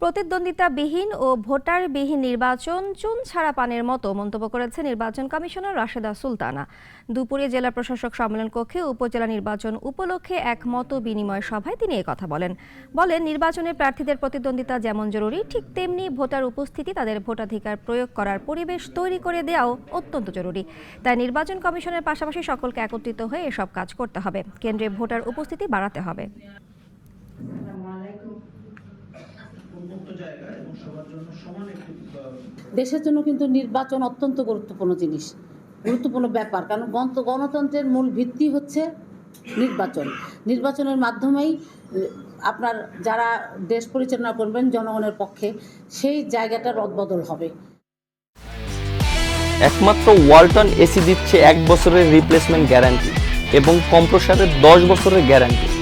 প্রতিদ্বন্দ্বিতাবিহীন ও ভোটারবিহীন নির্বাচন চুন ছাড়া পানের মতো মন্তব্য করেছে নির্বাচন কমিশনার রাশেদা সুলতানা। দুপুরে জেলা প্রশাসক সম্মেলন কক্ষে উপজেলা নির্বাচন উপলক্ষে এক মত বিনিময় সভায় তিনি কথা বলেন। বলেন, নির্বাচনে প্রার্থীদের প্রতিদ্বন্দ্বিতা যেমন জরুরি, ঠিক তেমনি ভোটার উপস্থিতি তাদের ভোটাধিকার প্রয়োগ করার পরিবেশ তৈরি করে দেওয়াও অত্যন্ত জরুরি। তাই নির্বাচন কমিশনের পাশাপাশি সকলকে একত্রিত হয়ে এসব কাজ করতে হবে। কেন্দ্রে ভোটার উপস্থিতি বাড়াতে হবে। দেশের জন্য কিন্তু নির্বাচন অত্যন্ত গুরুত্বপূর্ণ জিনিস, গুরুত্বপূর্ণ ব্যাপার। কারণ গণত- গণতন্ত্রের মূল ভিত্তি হচ্ছে নির্বাচন। নির্বাচনের মাধ্যমেই আপনার যারা দেশ পরিচালনা করবেন জনগণের পক্ষে, সেই জায়গাটা রদবদল হবে। একমাত্র ওয়ালটন এসি দিচ্ছে এক বছরের রিপ্লেসমেন্ট গ্যারান্টি এবং কম্প্রসারের দশ বছরের গ্যারান্টি